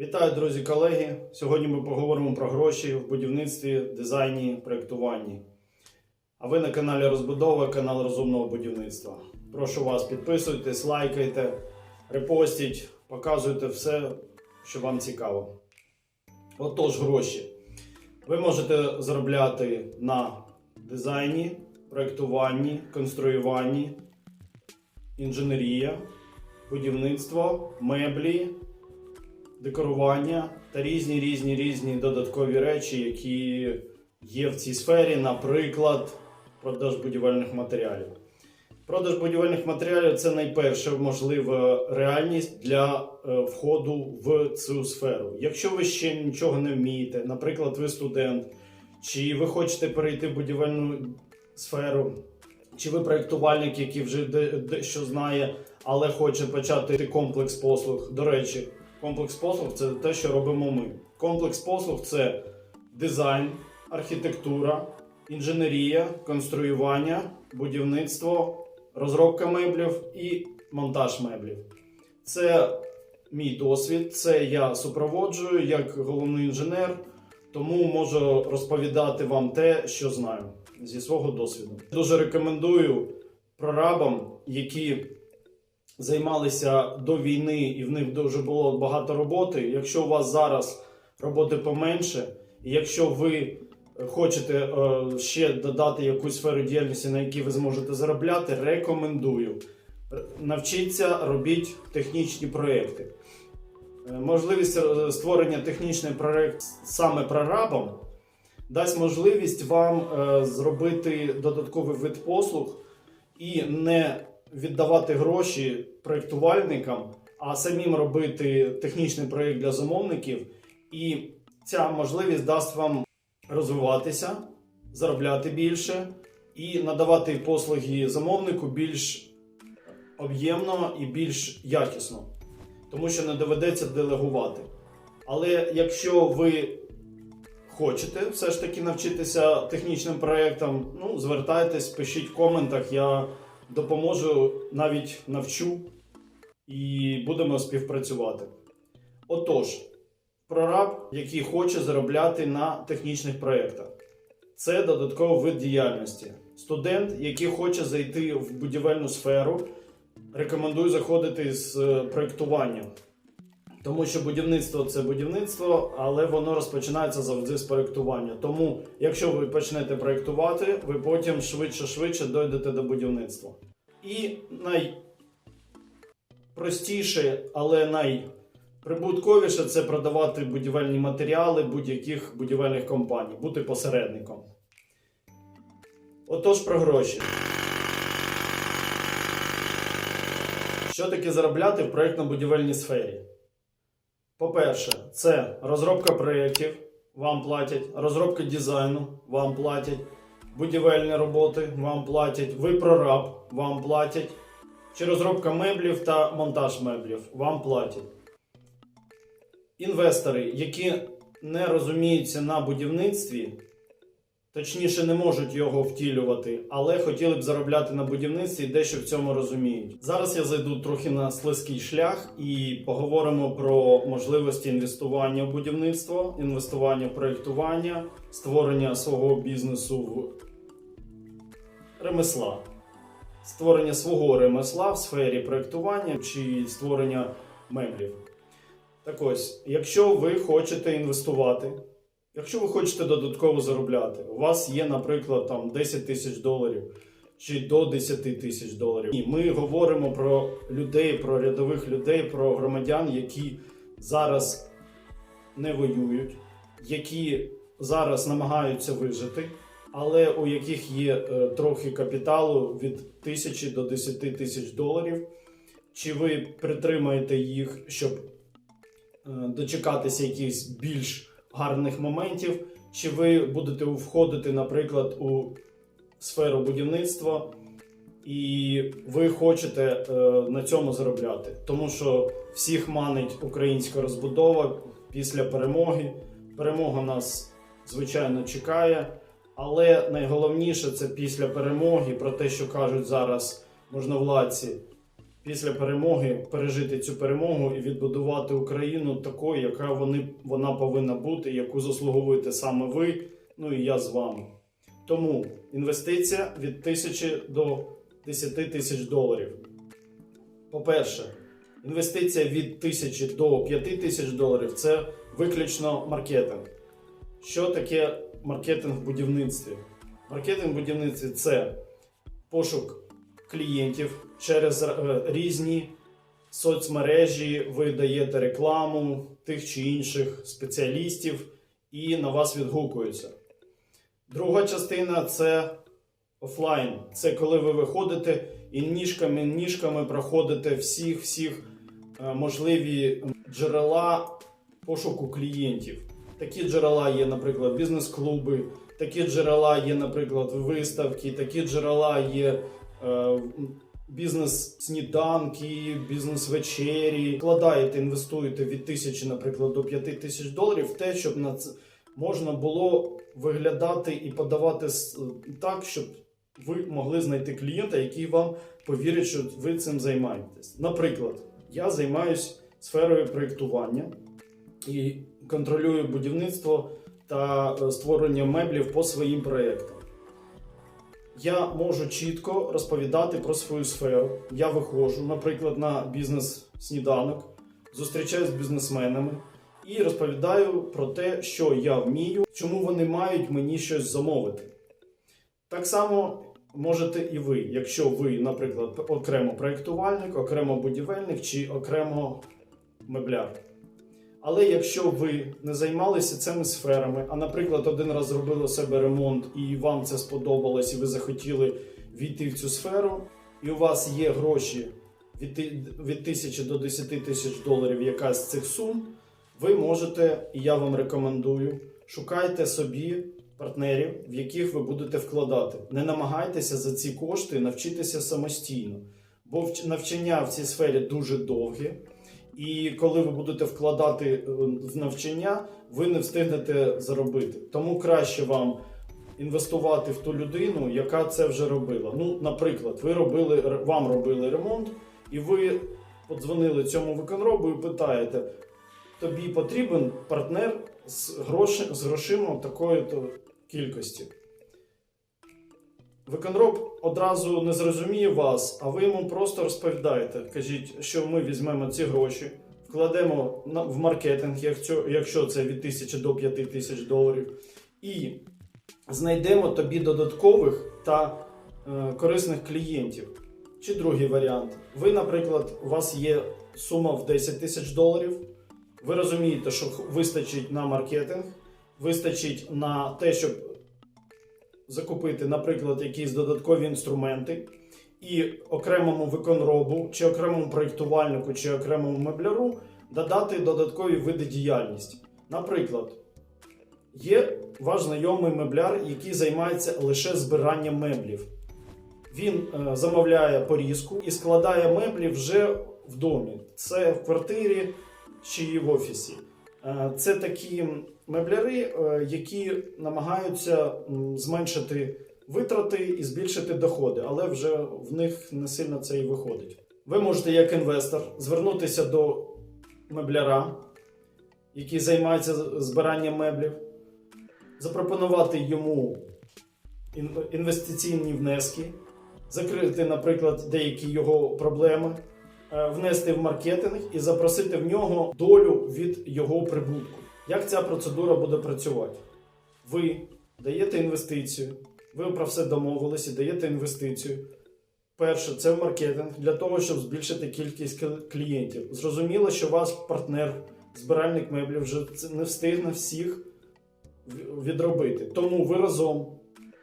Вітаю, друзі, колеги! Сьогодні ми поговоримо про гроші в будівництві, дизайні, проєктуванні. А ви на каналі Розбудова, канал розумного будівництва. Прошу вас, підписуйтесь, лайкайте, репостіть, показуйте все, що вам цікаво. Отож, гроші. Ви можете заробляти на дизайні, проєктуванні, конструюванні, інженерія, будівництво, меблі, декорування та різні різні різні додаткові речі, які є в цій сфері, наприклад, продаж будівельних матеріалів. Продаж будівельних матеріалів це найперша можлива реальність для е, входу в цю сферу. Якщо ви ще нічого не вмієте, наприклад, ви студент, чи ви хочете перейти в будівельну сферу, чи ви проєктувальник, який вже дещо знає, але хоче почати комплекс послуг. До речі, комплекс послуг це те, що робимо ми. Комплекс послуг це дизайн, архітектура, інженерія, конструювання, будівництво, розробка меблів і монтаж меблів. Це мій досвід, це я супроводжую як головний інженер, тому можу розповідати вам те, що знаю зі свого досвіду. Дуже рекомендую прорабам, які займалися до війни, і в них дуже було багато роботи. Якщо у вас зараз роботи поменше, і якщо ви хочете е, ще додати якусь сферу діяльності, на якій ви зможете заробляти, рекомендую. Навчіться робіть технічні проекти. Е, Можливість е, створення технічний проект саме прорабом дасть можливість вам зробити додатковий вид послуг і не віддавати гроші проєктувальникам, а самим робити технічний проєкт для замовників. І ця можливість дасть вам розвиватися, заробляти більше і надавати послуги замовнику більш об'ємно і більш якісно, тому що не доведеться делегувати. Але якщо ви хочете все ж таки навчитися технічним проєктам, ну, звертайтесь, пишіть в коментах, я допоможу, навіть навчу і будемо співпрацювати. Отож, прораб, який хоче заробляти на технічних проєктах. Це додатковий вид діяльності. Студент, який хоче зайти в будівельну сферу, рекомендую заходити з е, проєктування. Тому що будівництво це будівництво, але воно розпочинається завжди з проєктування. Тому, якщо ви почнете проєктувати, ви потім швидше-швидше дойдете до будівництва. І найпростіше, але найприбутковіше це продавати будівельні матеріали будь-яких будівельних компаній, бути посередником. Отож про гроші. Що таке заробляти в проєктно-будівельній сфері? По-перше, це розробка проєктів, вам платять, розробка дизайну, вам платять, будівельні роботи, вам платять, ви прораб, вам платять, чи розробка меблів та монтаж меблів, вам платять. Інвестори, які не розуміються на будівництві, точніше не можуть його втілювати, але хотіли б заробляти на будівництві і дещо в цьому розуміють. Зараз я зайду трохи на слизький шлях і поговоримо про можливості інвестування в будівництво, інвестування в проєктування, створення свого бізнесу в ремесла. Створення свого ремесла в сфері проєктування чи створення меблів. Так ось, якщо ви хочете інвестувати, Якщо ви хочете додатково заробляти, у вас є, наприклад, там 10 тисяч доларів чи до 10 тисяч доларів. Ні, ми говоримо про людей, про рядових людей, про громадян, які зараз не воюють, які зараз намагаються вижити, але у яких є е, трохи капіталу від тисячі до 10 тисяч доларів. Чи ви притримаєте їх, щоб е, дочекатися якихось більш гарних моментів, чи ви будете входити, наприклад, у сферу будівництва, і ви хочете е, на цьому заробляти. Тому що всіх манить українська розбудова після перемоги. Перемога нас, звичайно, чекає. Але найголовніше це після перемоги, про те, що кажуть зараз можновладці, після перемоги пережити цю перемогу і відбудувати Україну такою, яка вони, вона повинна бути, яку заслуговуєте саме ви, ну і я з вами. Тому інвестиція від 1000 до 10 тисяч доларів. По-перше, інвестиція від 1000 до 5 тисяч доларів це виключно маркетинг. Що таке маркетинг в будівництві? Маркетинг в будівництві це пошук клієнтів через е, різні соцмережі. Ви даєте рекламу тих чи інших спеціалістів і на вас відгукуються. Друга частина це офлайн. Це коли ви виходите і ніжками ніжками проходите всіх всіх е, можливі джерела пошуку клієнтів. Такі джерела є, наприклад, бізнес-клуби, такі джерела є, наприклад, виставки, такі джерела є бізнес-сніданки, бізнес-вечері. Вкладаєте, інвестуєте від тисячі, наприклад, до п'яти тисяч доларів те, щоб на це можна було виглядати і подавати так, щоб ви могли знайти клієнта, який вам повірить, що ви цим займаєтесь. Наприклад, я займаюся сферою проєктування і контролюю будівництво та е, створення меблів по своїм проєктам. Я можу чітко розповідати про свою сферу. Я виходжу, наприклад, на бізнес-сніданок, зустрічаюсь з бізнесменами і розповідаю про те, що я вмію, чому вони мають мені щось замовити. Так само можете і ви, якщо ви, наприклад, окремо проєктувальник, окремо будівельник чи окремо мебляр. Але якщо ви не займалися цими сферами, а, наприклад, один раз зробили у себе ремонт і вам це сподобалось, і ви захотіли війти в цю сферу, і у вас є гроші від, від тисячі до 10 тисяч доларів, якась з цих сум, ви можете, і я вам рекомендую, шукайте собі партнерів, в яких ви будете вкладати. Не намагайтеся за ці кошти навчитися самостійно, бо вч- навчання в цій сфері дуже довге. І коли ви будете вкладати е, в навчання, ви не встигнете заробити. Тому краще вам інвестувати в ту людину, яка це вже робила. Ну, наприклад, ви робили вам робили ремонт, і ви подзвонили цьому виконробу і питаєте: тобі потрібен партнер з, грошима такої то кількості. Виконроб одразу не зрозуміє вас, а ви йому просто розповідаєте. Кажіть, що ми візьмемо ці гроші, вкладемо в маркетинг, якщо, це від 1000 до 5 тисяч доларів, і знайдемо тобі додаткових та е, корисних клієнтів. Чи другий варіант. Ви, наприклад, у вас є сума в 10 тисяч доларів. Ви розумієте, що вистачить на маркетинг, вистачить на те, щоб закупити, наприклад, якісь додаткові інструменти, і окремому виконробу, чи окремому проєктувальнику, чи окремому мебляру додати додаткові види діяльності. Наприклад, є ваш знайомий мебляр, який займається лише збиранням меблів. Він е, замовляє порізку і складає меблі вже в домі. Це в квартирі чи в офісі. Е, Це такі мебляри, е, які намагаються зменшити витрати і збільшити доходи, але вже в них не сильно це і виходить. Ви можете, як інвестор, звернутися до мебляра, який займається збиранням меблів, запропонувати йому інвестиційні внески, закрити, наприклад, деякі його проблеми, е, внести в маркетинг і запросити в нього долю від його прибутку. Як ця процедура буде працювати? Ви даєте інвестицію, ви про все домовились і даєте інвестицію. Перше, це маркетинг для того, щоб збільшити кількість клієнтів. Зрозуміло, що ваш партнер, збиральник меблів, вже не встигне всіх відробити. Тому ви разом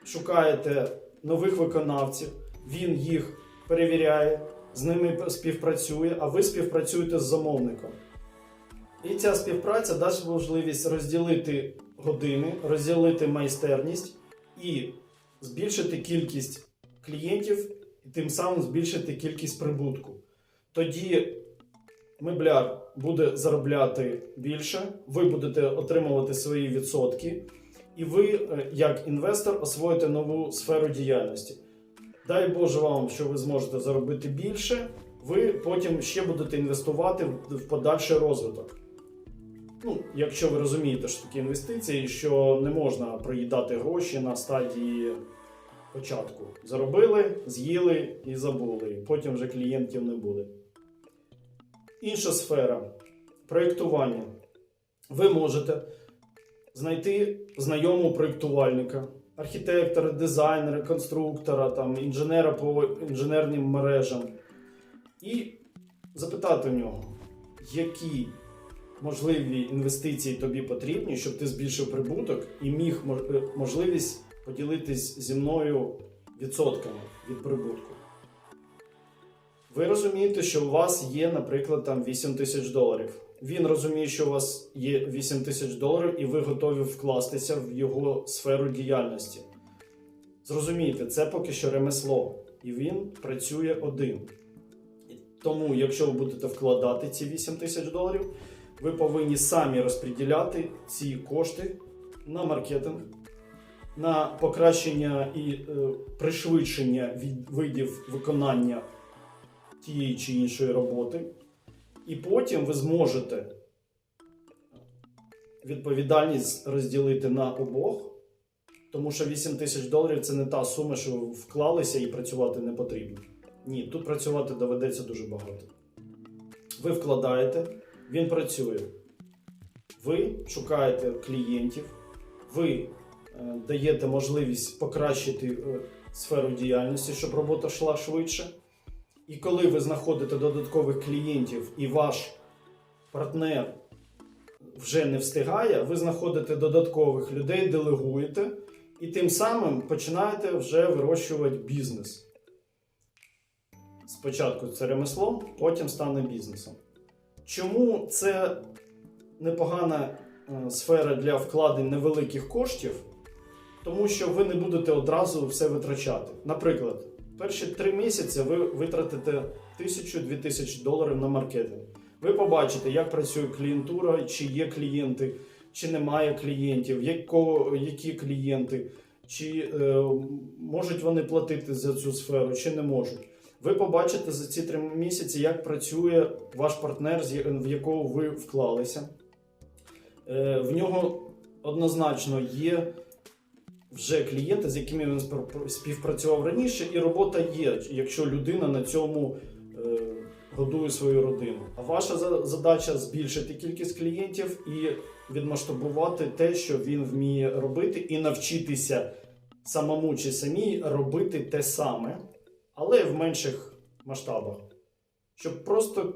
шукаєте нових виконавців, він їх перевіряє, з ними співпрацює, а ви співпрацюєте з замовником. І ця співпраця дасть можливість розділити години, розділити майстерність і збільшити кількість клієнтів, і тим самим збільшити кількість прибутку. Тоді мебляр буде заробляти більше, ви будете отримувати свої відсотки, і ви, е, як інвестор, освоїте нову сферу діяльності. Дай Боже вам, що ви зможете заробити більше, ви потім ще будете інвестувати в- в подальший розвиток. Ну, якщо ви розумієте, що таке інвестиції, що не можна проїдати гроші на стадії початку. Заробили, з'їли і забули. Потім вже клієнтів не буде. Інша сфера проєктування. Ви можете знайти знайомого проєктувальника, архітектора, дизайнера, конструктора, там, інженера по інженерним мережам і запитати в нього, які можливі інвестиції тобі потрібні, щоб ти збільшив прибуток і міг е, можливість поділитись зі мною відсотками від прибутку. Ви розумієте, що у вас є, наприклад, там 8 тисяч доларів. Він розуміє, що у вас є 8 тисяч доларів, і ви готові вкластися в його сферу діяльності. Зрозумійте, це поки що ремесло, і він працює один. Тому, якщо ви будете вкладати ці 8 тисяч доларів, ви повинні самі розподіляти ці кошти на маркетинг, на покращення і е, пришвидшення від видів виконання тієї чи іншої роботи. І потім ви зможете відповідальність розділити на обох, тому що 8 тисяч доларів це не та сума, що ви вклалися і працювати не потрібно. Ні, тут працювати доведеться дуже багато. Ви вкладаєте, він працює. Ви шукаєте клієнтів, ви е, даєте можливість покращити е, сферу діяльності, щоб робота йшла швидше. І коли ви знаходите додаткових клієнтів і ваш партнер вже не встигає, ви знаходите додаткових людей, делегуєте, і тим самим починаєте вже вирощувати бізнес. Спочатку це ремесло, потім стане бізнесом. Чому це непогана е, сфера для вкладень невеликих коштів? Тому що ви не будете одразу все витрачати. Наприклад, перші три місяці ви витратите 1000-2000 доларів на маркетинг. Ви побачите, як працює клієнтура, чи є клієнти, чи немає клієнтів, яко, які клієнти, чи е, можуть вони платити за цю сферу, чи не можуть. Ви побачите за ці три місяці, як працює ваш партнер, в якого ви вклалися. Е, в нього однозначно є вже клієнти, з якими він співпрацював раніше, і робота є, якщо людина на цьому е, годує свою родину. А ваша задача збільшити кількість клієнтів і відмасштабувати те, що він вміє робити, і навчитися самому чи самій робити те саме, але в менших масштабах, щоб просто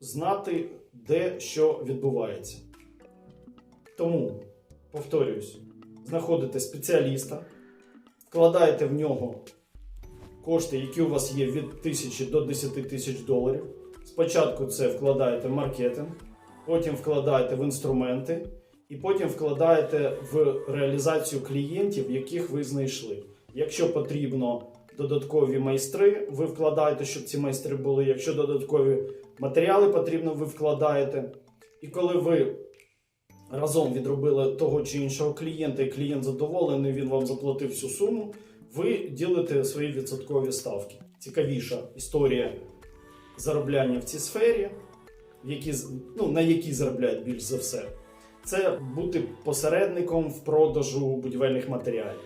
знати, де що відбувається. Тому, повторююсь, знаходите спеціаліста, вкладаєте в нього кошти, які у вас є від 1000 до 10 тисяч доларів. Спочатку це вкладаєте в маркетинг, потім вкладаєте в інструменти, і потім вкладаєте в реалізацію клієнтів, яких ви знайшли. Якщо потрібно додаткові майстри, ви вкладаєте, щоб ці майстри були. Якщо додаткові матеріали потрібно, ви вкладаєте. І коли ви разом відробили того чи іншого клієнта, і клієнт задоволений, він вам заплатив всю суму, ви ділите свої відсоткові ставки. Цікавіша історія заробляння в цій сфері, які, ну, на якій заробляють більш за все. Це бути посередником в продажу будівельних матеріалів.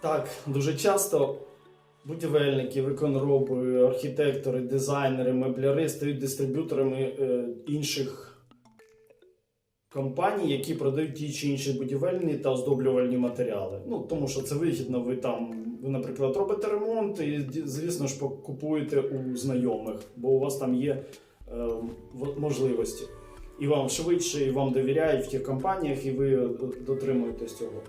Так, дуже часто будівельники, виконроби, архітектори, дизайнери, мебляри стають дистриб'юторами е, інших компаній, які продають ті чи інші будівельні та оздоблювальні матеріали. Ну тому що це вигідно. Ви там, ви, наприклад, робите ремонт, і звісно ж купуєте у знайомих, бо у вас там є е, можливості. І вам швидше, і вам довіряють в тих компаніях, і ви е, дотримуєтесь цього.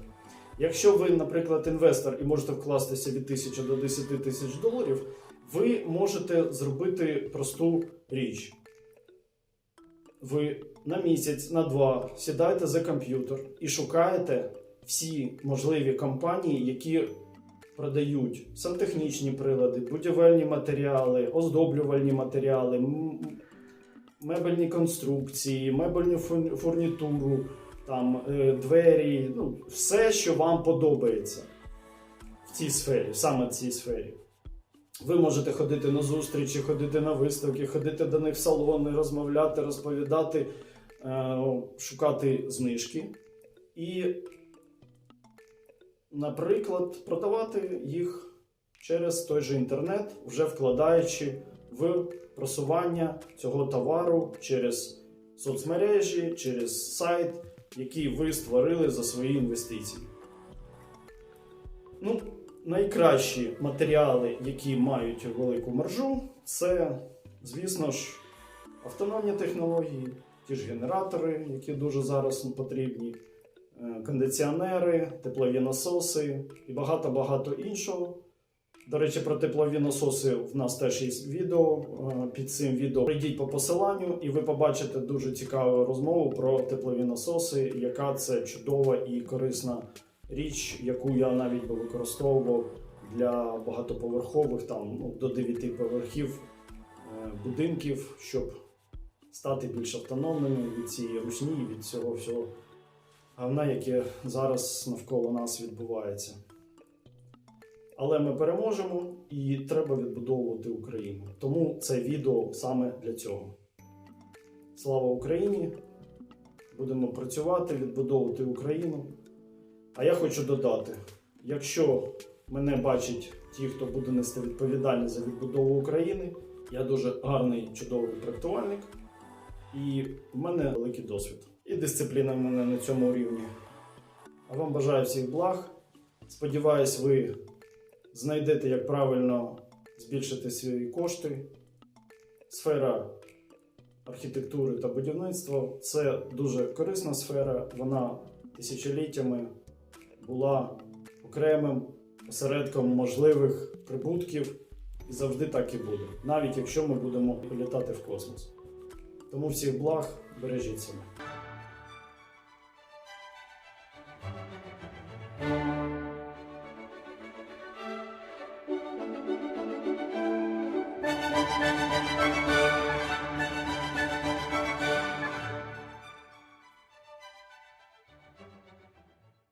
Якщо ви, наприклад, інвестор і можете вкластися від 1000 до 10 тисяч доларів, ви можете зробити просту річ. Ви на місяць, на два сідаєте за комп'ютер і шукаєте всі можливі компанії, які продають сантехнічні прилади, будівельні матеріали, оздоблювальні матеріали, мебельні конструкції, мебельну фур- фурнітуру, там, е, двері, ну, все, що вам подобається в цій сфері, саме в цій сфері. Ви можете ходити на зустрічі, ходити на виставки, ходити до них в салони, розмовляти, розповідати, е, шукати знижки. І, наприклад, продавати їх через той же інтернет, вже вкладаючи в просування цього товару через соцмережі, через сайт, який ви створили за свої інвестиції. Ну, найкращі матеріали, які мають велику маржу, це, звісно ж, автономні технології, ті ж генератори, які дуже зараз потрібні, е, кондиціонери, теплові насоси і багато-багато іншого. До речі, про теплові насоси в нас теж є відео. е, Під цим відео прийдіть по посиланню, і ви побачите дуже цікаву розмову про теплові насоси, яка це чудова і корисна річ, яку я навіть би використовував для багатоповерхових, там ну, до 9 поверхів е, будинків, щоб стати більш автономними від цієї русні, від цього всього говна, яке зараз навколо нас відбувається. Але ми переможемо і треба відбудовувати Україну. Тому це відео саме для цього. Слава Україні! Будемо працювати, відбудовувати Україну. А я хочу додати: якщо мене бачать ті, хто буде нести відповідальність за відбудову України, я дуже гарний, чудовий проектувальник, і в мене великий досвід. І дисципліна в мене на цьому рівні. А вам бажаю всіх благ. Сподіваюсь, ви знайдете, як правильно збільшити свої кошти. Сфера архітектури та будівництва це дуже корисна сфера. Вона тисячоліттями була окремим осередком можливих прибутків і завжди так і буде, навіть якщо ми будемо літати в космос. Тому всіх благ, бережіть себе.